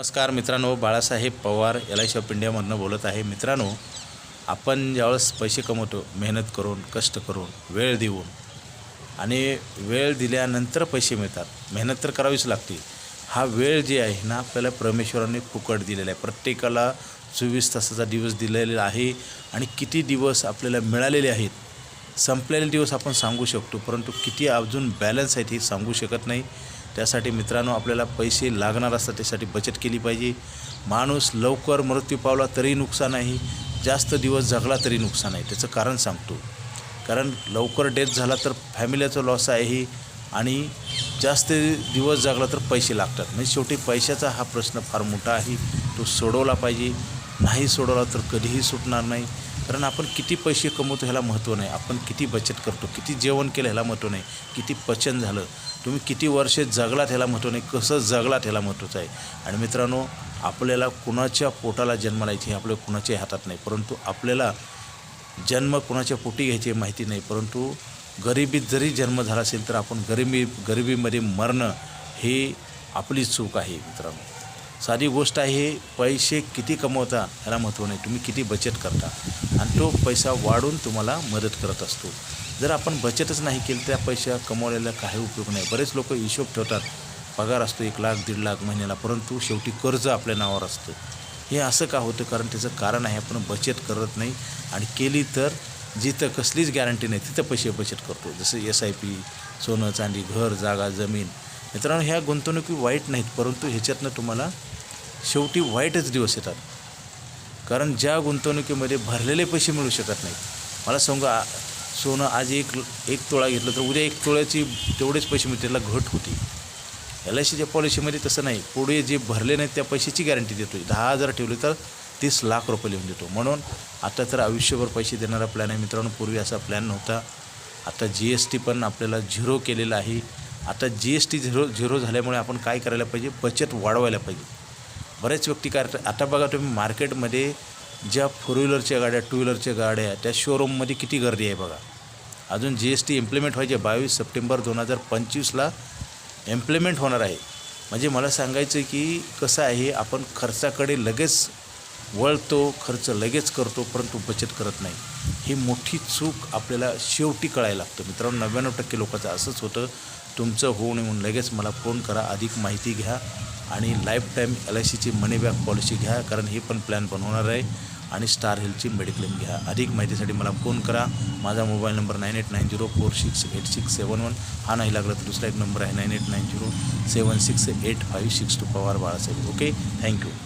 नमस्कार मित्रांनो Balasaheb Pawar L I C of इंडियामधनं बोलत आहे. मित्रांनो आपण ज्यावेळेस पैसे कमवतो मेहनत करून कष्ट करून वेळ देऊन आणि वेळ दिल्यानंतर पैसे मिळतात. मेहनत तर करावीच लागते. हा वेळ जे आहे ना आपल्याला परमेश्वराने फुकट दिलेला आहे. प्रत्येकाला चोवीस तासाचा दिवस दिलेला आहे आणि किती दिवस आपल्याला मिळालेले आहेत संपलेले दिवस आपण सांगू शकतो परंतु किती अजून बॅलन्स आहेत हे सांगू शकत नाही. त्यासाठी मित्रांनो आपल्याला पैसे लागणार असतात त्यासाठी बचत केली पाहिजे. माणूस लवकर मृत्यू पावला तरी नुकसान आहे जास्त दिवस जगला तरी नुकसान आहे त्याचं कारण सांगतो. कारण लवकर डेथ झाला तर फॅमिलीचा लॉस आहे आणि जास्त दिवस जगला तर पैसे लागतात. म्हणजे शेवटी पैशाचा हा प्रश्न फार मोठा आहे. तो सोडवला पाहिजे. नाही सोडवला तर कधीही सुटणार नाही. कारण आपण किती पैसे कमवतो ह्याला महत्त्व नाही. आपण किती बचत करतो किती जेवण केलं ह्याला महत्त्व नाही. किती पचन झालं तुम्ही किती वर्षे जगलात ह्याला महत्त्व नाही. कसं जगलात ह्याला महत्त्वाचं आहे. आणि मित्रांनो आपल्याला कुणाच्या पोटाला जन्माला यायची हे आपल्या कुणाच्याही हातात नाही. परंतु आपल्याला जन्म कुणाच्या पोटी घ्यायची माहिती नाही. परंतु गरिबीत जरी जन्म झाला असेल तर आपण गरिबी गरिबीमध्ये मरणं ही आपली चूक आहे मित्रांनो. साधी गोष्ट आहे पैसे किती कमवता ह्याला महत्त्व नाही. तुम्ही किती बचत करता. आणि तो पैसा वाढून तुम्हाला मदत करत असतो. जर आपण बचतच नाही केली त्या पैसा कमवलेला काही उपयोग नाही. बरेच लोक हिशोब ठेवतात पगार असतो एक लाख दीड लाख महिन्याला परंतु शेवटी कर्ज आपल्या नावावर असतं. हे असं का होतं? कारण त्याचं कारण आहे आपण बचत करत नाही. आणि केली तर जिथं कसलीच गॅरंटी नाही तिथं पैसे बचत करतो. जसं एस आय पी सोनं चांदी घर जागा जमीन. मित्रांनो ह्या गुंतवणुकी वाईट नाहीत परंतु ह्याच्यातनं तुम्हाला शेवटी वाईटच दिवस येतात. कारण ज्या गुंतवणुकीमध्ये भरलेले पैसे मिळू शकत नाहीत. मला सांगा सोनं आज एक एक तोळा घेतलं तर उद्या एक तोळ्याची तेवढेच पैसे मिळते त्याला घट होती. एल आय सीच्या पॉलिसीमध्ये तसं नाही. पुढे जे भरले नाहीत त्या पैशाची गॅरंटी देतो दहा हजार ठेवले तर तीस लाख रुपये लिहून देतो. म्हणून आता तर आयुष्यभर पैसे देणारा प्लॅन आहे मित्रांनो. पूर्वी असा प्लॅन नव्हता. आता जी एस टी पण आपल्याला झिरो केलेला आहे. आता G S T zero zero झाल्यामुळे आपण काय करायला पाहिजे? बचत वाढवायला पाहिजे. बरेच व्यक्ती काय आता बघा तुम्ही मार्केटमध्ये ज्या फोर व्हीलरच्या गाड्या टू व्हीलरच्या गाड्या त्या शोरूममध्ये किती गर्दी आहे बघा. अजून जी एस टी इम्प्लिमेंट व्हायचे बावीस सप्टेंबर दोन हजार पंचवीसला इम्प्लिमेंट होणार आहे. म्हणजे मला सांगायचं की कसं आहे आपण खर्चाकडे लगेच वळतो खर्च लगेच करतो परंतु बचत करत नाही. ही मोठी चूक आपल्याला शेवटी कळायला लागतं. मित्रांनो नव्याण्णव टक्के लोकांचं असंच होतं. तुमचं होऊ नये म्हणून लगेच मला फोन करा अधिक माहिती घ्या आणि लाईफ टाईम एल आय सीची मनी बॅक पॉलिसी घ्या कारण हे पण प्लॅन बनवणार आहे आणि स्टार हेल्थची मेडिक्लेम घ्या. अधिक माहितीसाठी मला फोन करा. माझा mobile number nine eight nine zero four six eight six seven one हा नाही लागला तर दुसरा एक नंबर आहे nine eight nine zero seven six eight five six two Pawar Balasaheb. Okay thank you